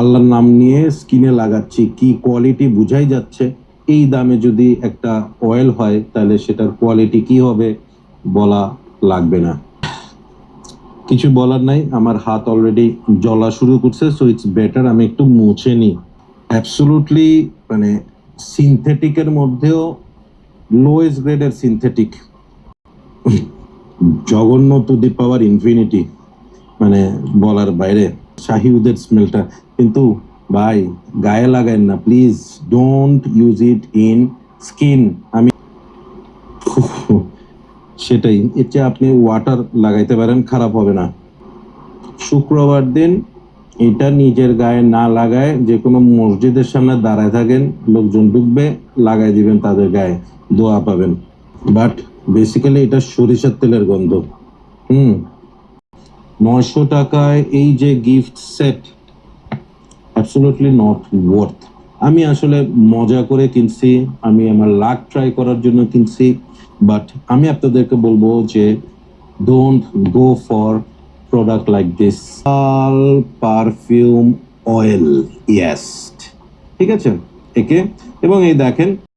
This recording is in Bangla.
আল্লাহর নাম নিয়ে স্কিনে লাগাচ্ছি, কি কোয়ালিটি বুঝাই যাচ্ছে? এই দামে যদি একটা অয়েল হয়, তাহলে সেটার কোয়ালিটি কি হবে বলা লাগবে না। কিছু বলার নাই, আমার হাত অলরেডি জ্বলা শুরু করছে সো ইটস বেটার আমি একটু মুছে নিই। অ্যাবসলুটলি মানে সিনথেটিকের মধ্যেও লোয়েস্ট গ্রেডের সিনথেটিক জঘন্য টু দি পাওয়ার ইনফিনিটি মানে বলার বাইরে। শাহিউদের স্মেলটা কিন্তু ভাই, গায়ে লাগায়েন না please don't use it in skin আমি সেটাই, এর চেয়ে আপনি ওয়াটার লাগাইতে পারেন, খারাপ হবে না। শুক্রবার দিন এটা নিজের গায়ে না লাগায় যে কোনো মসজিদের সামনে দাঁড়ায় থাকেন, লোকজন ঢুকবে, লাগাই দিবেন তাদের গায়ে, দোয়া পাবেন। বাট বেসিক্যালি এটা সরিষার তেলের গন্ধ। হুম। নয়শো টাকায় এই যে gift set absolutely not worth আমি আসলে মজা করে কিনছি, আমি আমার লাক ট্রাই করার জন্য কিনছি বাট আমি আপনাদেরকে বলব যে don't go for product like this all perfume oil yes ঠিক আছে? একে? এবং এই দেখেন